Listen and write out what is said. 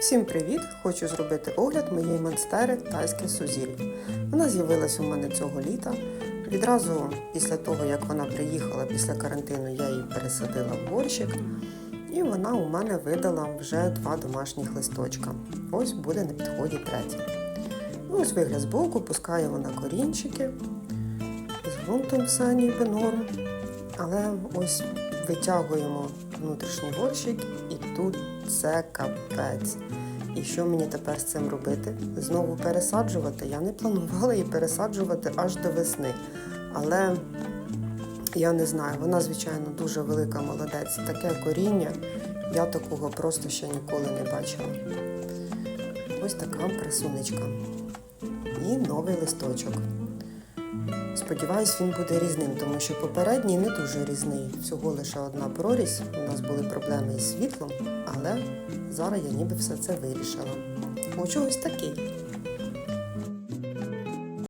Всім привіт! Хочу зробити огляд моєї монстери тайське сузір'я. Вона з'явилась у мене цього літа. Відразу після того, як вона приїхала після карантину, я її пересадила в горщик. І вона у мене видала вже два домашніх листочка. Ось буде на підході третій. Ну, ось вигляд збоку, пускає вона корінчики. З ґрунтом все ніби норм. Але ось витягуємо внутрішній горщик і тут це капець. І що мені тепер з цим робити? Знову пересаджувати? Я не планувала її пересаджувати аж до весни. Але я не знаю, вона, звичайно, дуже велика молодець. Таке коріння. Я такого просто ще ніколи не бачила. Ось така красунечка. І новий листочок. Сподіваюсь, він буде різним, тому що попередній не дуже різний. Всього лише одна прорізь. У нас були проблеми із світлом, але зараз я ніби все це вирішила. Хочу ось такий.